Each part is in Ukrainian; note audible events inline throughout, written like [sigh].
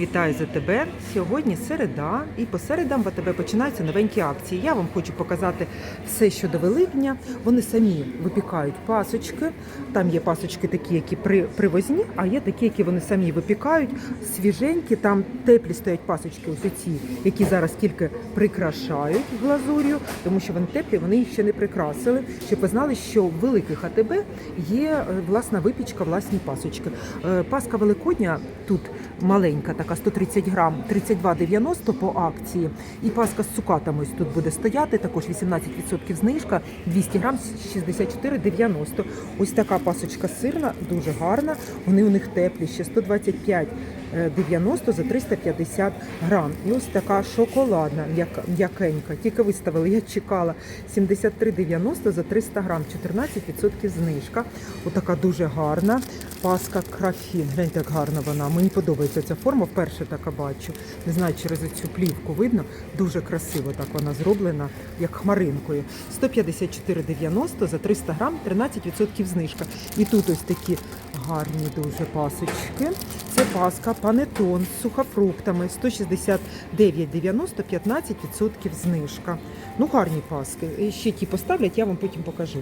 вітаю за тебе. Сьогодні середа, і по середам в АТБ починаються новенькі акції. Я вам хочу показати все щодо Великдня. Вони самі випікають пасочки. Там є пасочки такі, які при, привозні, а є такі, які вони самі випікають. Свіженькі, там теплі стоять пасочки, ось ці, які зараз тільки прикрашають глазур'ю, тому що вони теплі, вони їх ще не прикрасили. Щоб ви знали, що в великих АТБ є е, власна випічка, власні пасочки. Е, Паска Великодня тут маленька, така 130 грам, 32,90 по акції. І паска з цукатами ось тут буде стояти, також 18% знижка, 200 грам 64,90. Ось така пасочка сирна, дуже гарна. Вони у них теплі, ще 125 е, 90 за 350 грам. І ось така шоколадна, м'якенька. Тільки виставили, я чекала 73,90 за 300 грам, 14% знижка. Отака дуже гарна. Паска крафін. Гляньте, як гарна вона. Мені подобається ця форма. Вперше така бачу. Не знаю, через цю плівку видно. Дуже красиво так вона зроблена, як хмаринкою. 154,90 за 300 грам, 13% знижка. І тут ось такі гарні дуже пасочки. Це паска панетон з сухофруктами 169,90, 15% знижка. Ну, гарні паски. Ще ті поставлять, я вам потім покажу.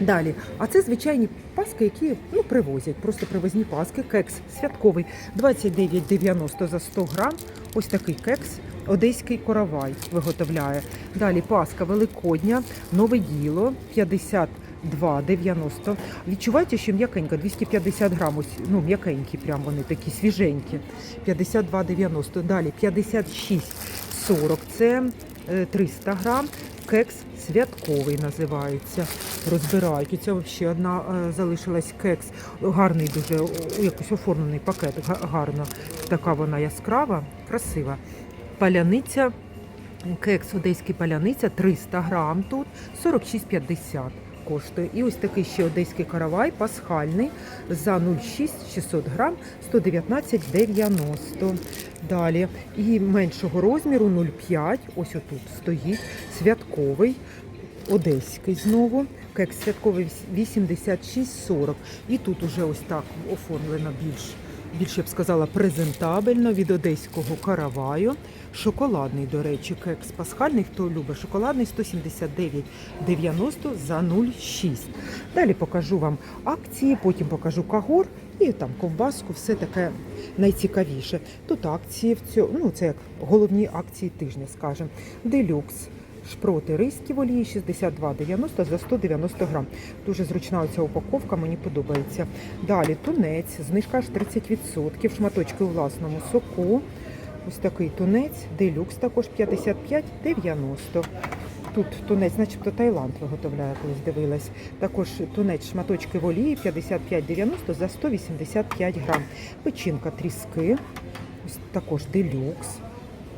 Далі, а це звичайні паски, які ну, привозять, просто привозні паски. Кекс святковий 29,90 за 100 грам. Ось такий кекс. Одеський коровай виготовляє. Далі паска великодня, нове діло 52,90. Відчуваєте, що м'якенька, 250 грам, ось, ну м'якенькі, прям вони такі свіженькі. 52,90. Далі 56,40. Це е, 300 грам. Кекс святковий називається. Розбирають. Оце взагалі одна е, залишилась кекс. Гарний дуже, якось оформлений пакет. Гарно. Така вона яскрава, красива. Паляниця. Кекс одеський паляниця 300 грам тут, 46,50 коштує. І ось такий ще одеський каравай пасхальний за 0,6 600 грам 119,90. Далі. І меншого розміру 0,5, ось отут стоїть, святковий, одеський знову. Кекс святковий 86,40. І тут уже ось так оформлено більш більше б сказала, презентабельно від одеського караваю. Шоколадний, до речі, кекс пасхальний, хто любить шоколадний 179,90 за 0,6. Далі покажу вам акції, потім покажу кагор і там ковбаску, все таке найцікавіше. Тут акції в цьому, ну це як головні акції тижня, скажімо. Делюкс. Шпроти риські в олії 62,90 за 190 грам. Дуже зручна оця упаковка, мені подобається. Далі тунець, знижка аж 30%, шматочки у власному соку. Ось такий тунець, делюкс також 55,90. Тут тунець, начебто Таїланд виготовляє, колись дивилась. Також тунець шматочки в олії 55,90 за 185 грам. Печінка тріски, ось також делюкс.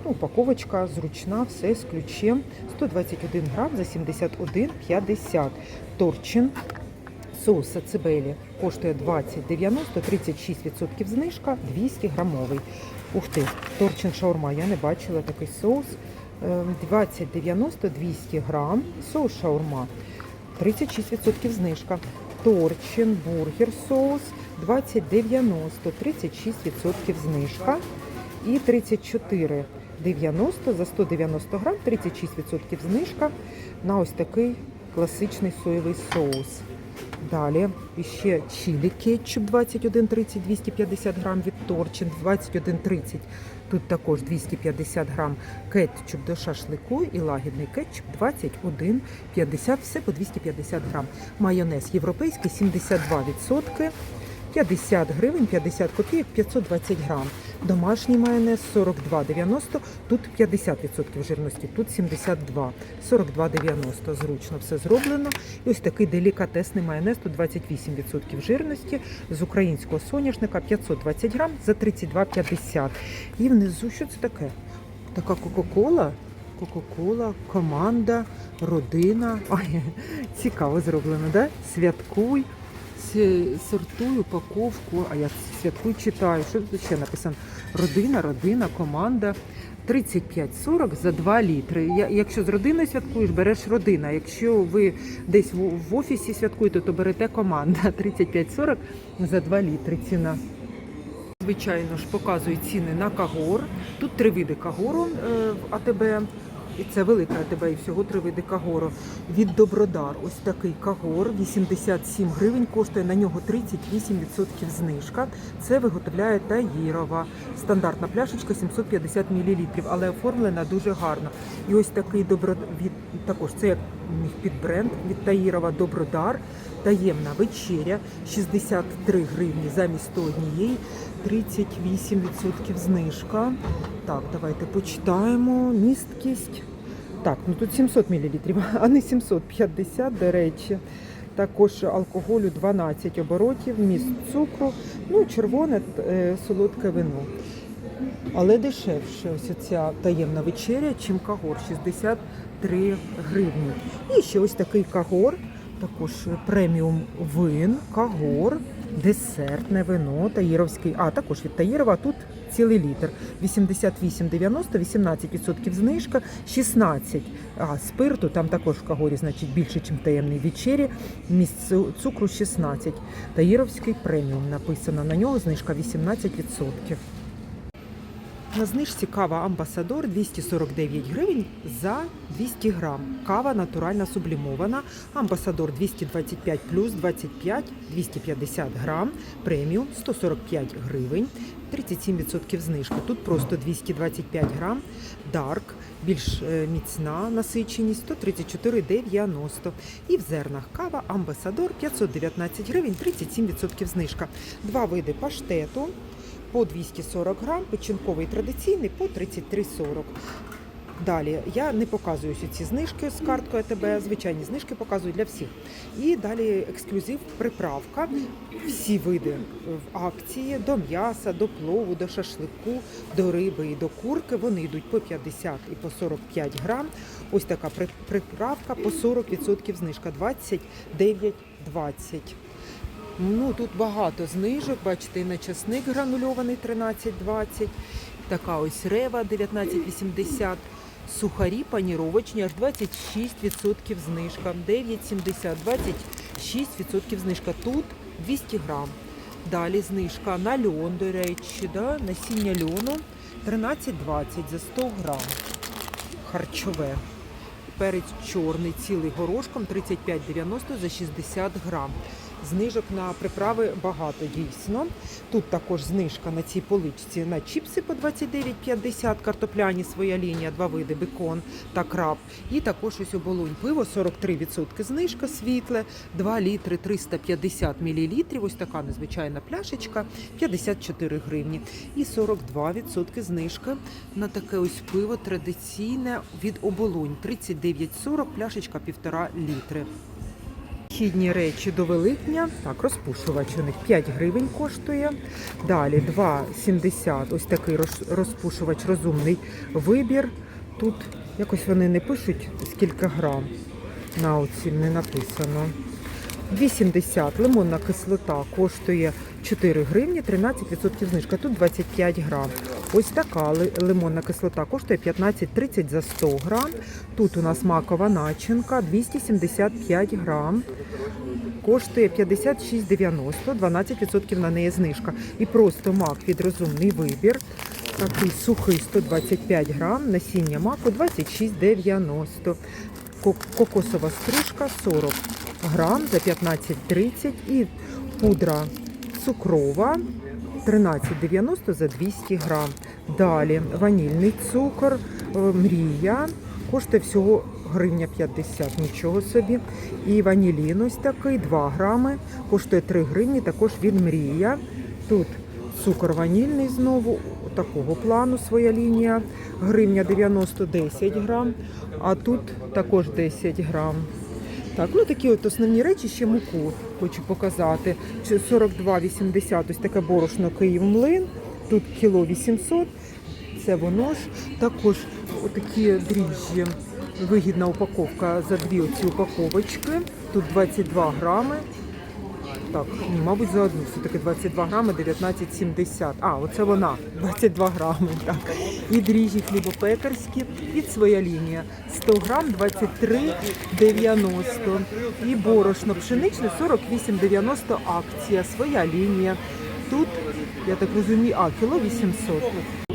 Упаковочка зручна, все з ключем. 121 грам за 71,50. Торчин. Соус сацибелі коштує 20,90, 36% знижка, 200 грамовий. Ух ти, торчин шаурма, я не бачила такий соус. Е, 20,90, 200 грам. Соус шаурма, 36% знижка. Торчин бургер соус 20,90, 36% знижка. І 34 90 за 190 грам, 36% знижка на ось такий класичний соєвий соус. Далі ще чилі кетчуп 21,30, 250 грам від Торчин, 21,30. Тут також 250 грам кетчуп до шашлику і лагідний кетчуп 21,50, все по 250 грам. Майонез європейський 72%. 50 гривень, 50 копійок, 520 грам. Домашній майонез 42,90, тут 50% жирності, тут 72, 42,90. Зручно все зроблено. І ось такий делікатесний майонез, тут 28% жирності, з українського соняшника 520 грам за 32,50. І внизу, що це таке? Така Кока-Кола. Кока-Кола, команда, родина. Ой, [laughs] цікаво зроблено, да? Святкуй. Сортую упаковку, а я святкую читаю. Що тут ще написано? Родина, родина, команда. 35-40 за 2 літри. Якщо з родиною святкуєш, береш родина. Якщо ви десь в, в офісі святкуєте, то берете команда. [laughs] 35-40 за 2 літри ціна. Звичайно ж, показують ціни на кагор. Тут три види кагору е, в АТБ. І це велика АТБ, і всього три види кагору. Від Добродар ось такий кагор, 87 гривень, коштує на нього 38% знижка. Це виготовляє Таїрова. Стандартна пляшечка 750 мл, але оформлена дуже гарно. І ось такий добро... від... також це як у них під бренд від Таїрова Добродар. Таємна вечеря 63 гривні замість 101, 38% знижка. Так, давайте почитаємо. Місткість. Так, ну тут 700 мл, а не 750, до речі. Також алкоголю 12 оборотів, міст цукру, ну, червоне е, солодке вино. Але дешевше ось ця таємна вечеря, чим кагор 63 гривні. І ще ось такий кагор, також преміум вин, кагор, десертне вино, таїровський, а також від Таїрова тут цілий літр. 88,90, 18% знижка, 16 а, спирту, там також в кагорі, значить, більше, ніж в таємній вечері. Місць цукру 16. Таїровський преміум написано. На нього знижка 18%. На знижці кава Амбасадор 249 гривень за 200 грам. Кава натуральна сублімована. Амбасадор 225 плюс 25 250 грам. Преміум 145 гривень. 37% знижка. Тут просто 225 грам. Дарк, більш е, міцна насиченість 134,90. І в зернах кава Амбасадор 519 гривень, 37% знижка. Два види паштету по 240 грам, печінковий традиційний по 33,40. Далі я не показую ці знижки з карткою АТБ, звичайні знижки показую для всіх. І далі ексклюзив приправка. Всі види в акції до м'яса, до плову, до шашлику, до риби і до курки. Вони йдуть по 50 і по 45 грам. Ось така приправка по 40% знижка 29,20. Ну тут багато знижок. Бачите, і на часник гранульований 13,20. Така ось рева 19,80. Сухарі паніровочні аж 26% знижка. 9,70, 26% знижка. Тут 200 грам. Далі знижка на льон, до речі, да? насіння льону 13,20 за 100 грам. Харчове. Перець чорний цілий горошком 35,90 за 60 грам. Знижок на приправи багато дійсно. Тут також знижка на цій поличці на чіпси по 29,50, картопляні своя лінія, два види бекон та краб. І також ось оболонь пиво 43% знижка світле, 2 літри 350 мл. Ось така незвичайна пляшечка 54 гривні. І 42% знижка на таке ось пиво традиційне від оболонь 39,40, пляшечка 1,5 літри. Хідні речі до Великдня. Так, розпушувач у них 5 гривень коштує. Далі 2,70. Ось такий роз- розпушувач розумний вибір. Тут якось вони не пишуть скільки грам. На оці не написано. 2,70 лимонна кислота коштує 4 гривні, 13% знижка. Тут 25 грам. Ось така лимонна кислота коштує 15,30 за 100 грам. Тут у нас макова начинка 275 грам. Коштує 56,90, 12% на неї знижка. І просто мак від розумний вибір. Такий сухий 125 грам, насіння маку 26,90. Кокосова стружка 40 грам за 15,30 і пудра цукрова 13,90 за 200 грам. Далі ванільний цукор, е, мрія, коштує всього гривня 50, нічого собі. І ванілін ось такий 2 грами, коштує 3 гривні, також від мрія. Тут цукор ванільний знову, такого плану своя лінія, гривня 90 10 грам, а тут також 10 грам. Так, ну такі от основні речі, ще муку хочу показати. Чи 42,80, ось таке борошно Київ млин. Тут кіло 800, це воно ж. Також такі дріжджі. Вигідна упаковка за дві оці упаковочки. Тут 22 грами. Так, мабуть, за одну. Все-таки 22 грами 19,70. А, оце вона. 22 грами. Так. І дріжджі хлібопекарські від своя лінія. 100 грам 23,90. І борошно пшеничне 48,90 акція. Своя лінія. Тут Я так розумію, а кіло 800.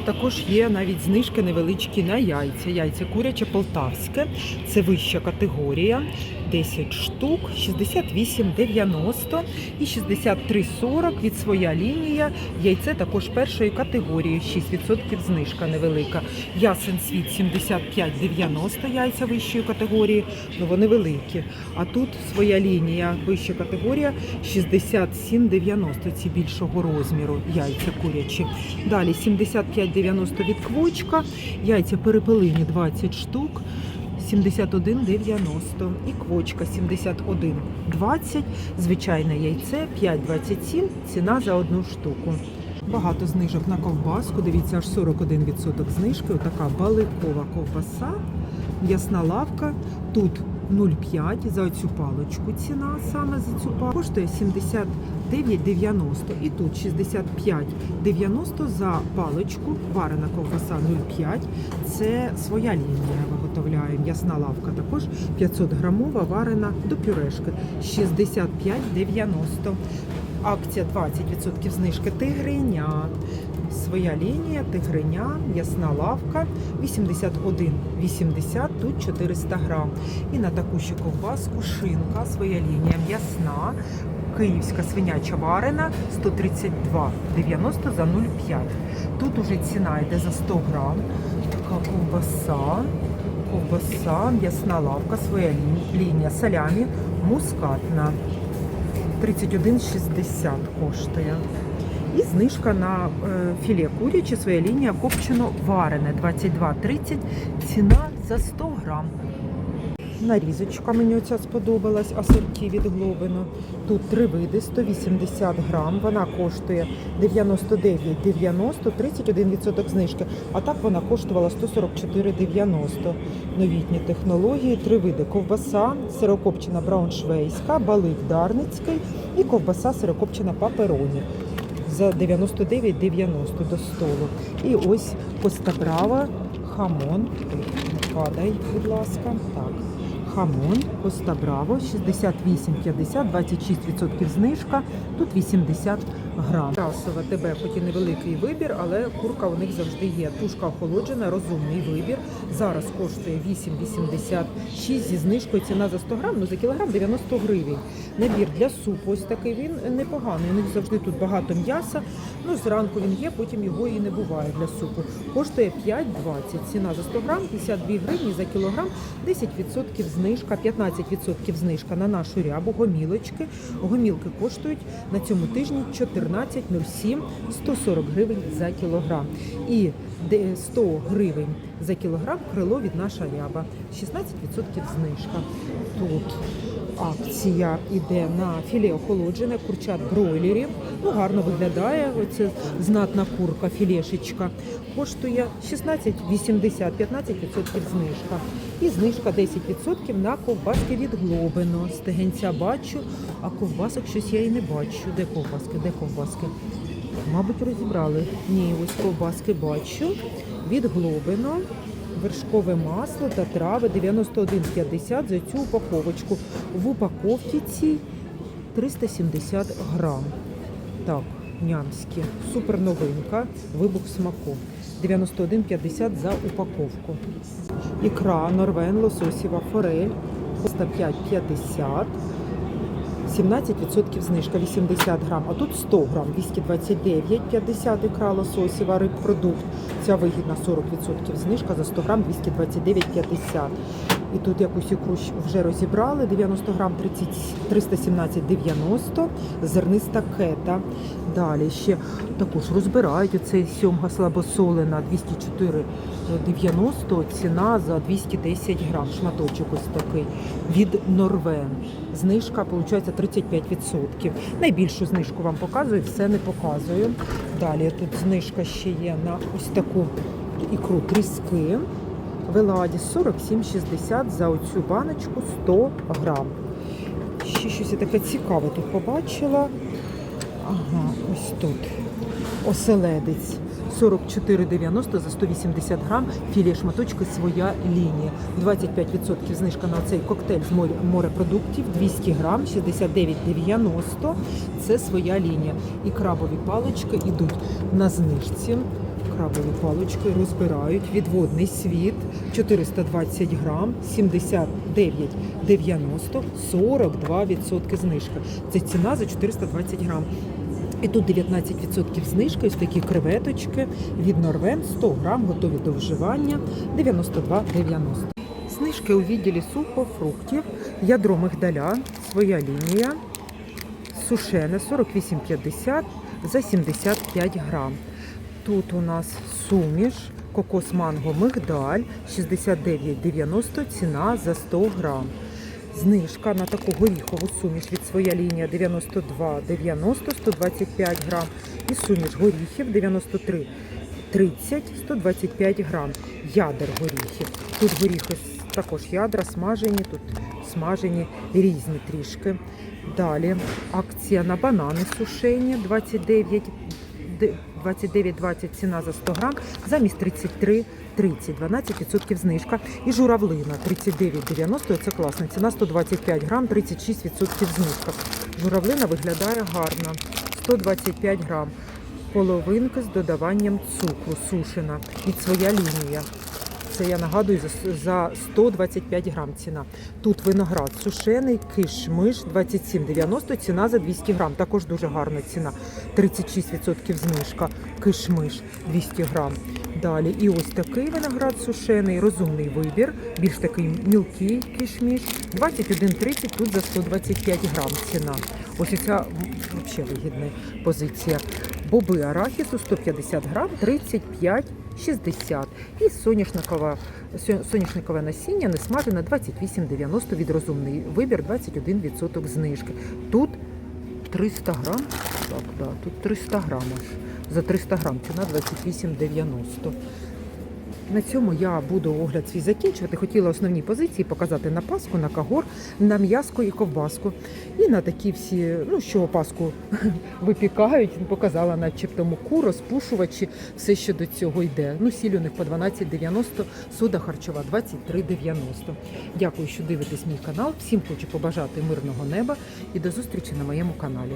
Також є навіть знижки невеличкі на яйця. Яйця куряче полтавське. Це вища категорія. 10 штук, 68,90 і 63,40 від своя лінія. Яйце також першої категорії, 6% знижка невелика. Ясен світ 75,90 яйця вищої категорії, ну вони великі. А тут своя лінія, вища категорія 67,90, ці більшого розміру яйця курячі. Далі 75,90 від квочка, яйця перепелині 20 штук. 71,90 і квочка 71,20, звичайне яйце 5,27, ціна за одну штуку. Багато знижок на ковбаску, дивіться, аж 41% знижки. Отака баликова ковбаса, м'ясна лавка. Тут 0,5 за цю паличку ціна саме за цю паличку. Коштує 79,90 і тут 65,90 за паличку. Варена ковбаса 0,5. Це своя лінія виготовляє. М'ясна лавка також 500 грамова варена до пюрешки 65,90. Акція 20% знижки тигриня. Своя лінія, тигриня, м'ясна лавка 81,80, тут 400 грам. І на таку ще ковбаску шинка, своя лінія м'ясна, київська свиняча варена 132,90 за 0,5. Тут уже ціна йде за 100 грам. Така ковбаса, ковбаса, м'ясна лавка, своя лі- лінія, салямі, мускатна. 31,60 коштує. І знижка на е, філе куряче, своя лінія копчено варене 22,30, ціна за 100 грам. Нарізочка мені оця сподобалась, асорті від Глобино. Тут три види, 180 грам, вона коштує 99,90, 31% знижки. А так вона коштувала 144,90. Новітні технології, три види. Ковбаса, сирокопчена брауншвейська, балик дарницький і ковбаса сирокопчена папероні за 99,90 до столу. І ось коста-брава, хамон. Падай, будь ласка. Так. Хамон, Коста Браво, 68,50, 26% знижка, тут 80 грам. Расова ТБ, хоч і невеликий вибір, але курка у них завжди є. Тушка охолоджена, розумний вибір. Зараз коштує 8,86 зі знижкою ціна за 100 грам, ну за кілограм 90 гривень. Набір для супу ось такий, він непоганий. У них завжди тут багато м'яса. Ну, зранку він є, потім його і не буває для супу. Коштує 5,20. Ціна за 100 грам, 52 гривні за кілограм, 10% знижка, 15% знижка на нашу рябу, гомілочки. Гомілки коштують на цьому тижні 14,07, 140 гривень за кілограм. І де 100 гривень за кілограм крило від наша ряба, 16% знижка. Тут акція іде на філе охолоджене, курчат бройлерів. Ну, гарно виглядає. Оце знатна курка, філешечка. Коштує 16,80, 15% знижка. І знижка 10% на ковбаски від Глобино. Стегенця бачу, а ковбасок щось я і не бачу. Де ковбаски? Де ковбаски? Мабуть, розібрали. Ні, ось ковбаски бачу. Від Глобино. Вершкове масло та трави 91,50 за цю упаковочку. В упаковці цій 370 грам. Так, нямські. Супер новинка. Вибух смаку. 91,50 за упаковку. Ікра, норвен, лососєва, форель. 105,50. 17% знижка 80 грам, а тут 100 грам 229,50 ікра лососєва рибпродукт. Ця вигідна 40% знижка за 100 грам 229,50. І тут якусь ікру вже розібрали 90 грам 30, 317,90 зерниста кета. Далі ще також розбирають оцей сьомга слабосолена 204,90 ціна за 210 грам. Шматочок ось такий від Норвен. Знижка виходить 35%. Найбільшу знижку вам показую, все не показую. Далі тут знижка ще є на ось таку ікру тріски. Веладі 47,60 за оцю баночку 100 грам. Ще щось я таке цікаве тут побачила. Ага, ось тут. Оселедець 44,90 за 180 грам. Філія шматочки своя лінія. 25% знижка на цей коктейль з морепродуктів 200 грам, 69,90 це своя лінія. І крабові палички йдуть на знижці. Крабові палички розбирають. Відводний світ 420 грам, 79,90, 42% знижка. Це ціна за 420 грам. І тут 19% знижка, ось такі креветочки від Норвен 100 грам, готові до вживання 92,90. Знижки у відділі сухофруктів, ядро мигдаля, своя лінія, сушене 48,50 за 75 грам. Тут у нас суміш, кокос манго мигдаль 69,90 ціна за 100 грам. Знижка на таку горіхову суміш від своя лінія 92, 90, 125 грам. І суміш горіхів 93 30 125 грам. Ядер горіхів. Тут горіхи також ядра смажені, тут смажені різні трішки. Далі акція на банани сушені 29 де- 29,20 ціна за 100 грам, замість 33,30, 12% знижка. І журавлина 39,90, це класна ціна, 125 грам, 36% знижка. Журавлина виглядає гарно, 125 грам. Половинки з додаванням цукру, сушена, від своя лінія. Це я нагадую за, за 125 грам ціна. Тут виноград сушений, киш-миш 27,90, ціна за 200 грам. Також дуже гарна ціна. 36% знижка. Киш-миш 200 грам. Далі і ось такий виноград сушений, розумний вибір, більш такий мілкий кишміш. 21,30 тут за 125 грам ціна. Ось ця взагалі вигідна позиція. Боби арахісу 150 грам, 35,60. І соняшникове, соняшникове насіння несмажене 28,90 від розумний вибір, 21% знижки. Тут 300 грам. Так, да, тут 300 грам аж. За 300 грам ціна 28,90. На цьому я буду огляд свій закінчувати. Хотіла основні позиції показати на паску, на кагор, на м'яско і ковбаску. І на такі всі, ну що паску [laughs] випікають, показала начебто муку, розпушувачі, все, що до цього йде. Ну, сіль у них по 12,90, сода харчова 23,90. Дякую, що дивитесь мій канал. Всім хочу побажати мирного неба і до зустрічі на моєму каналі.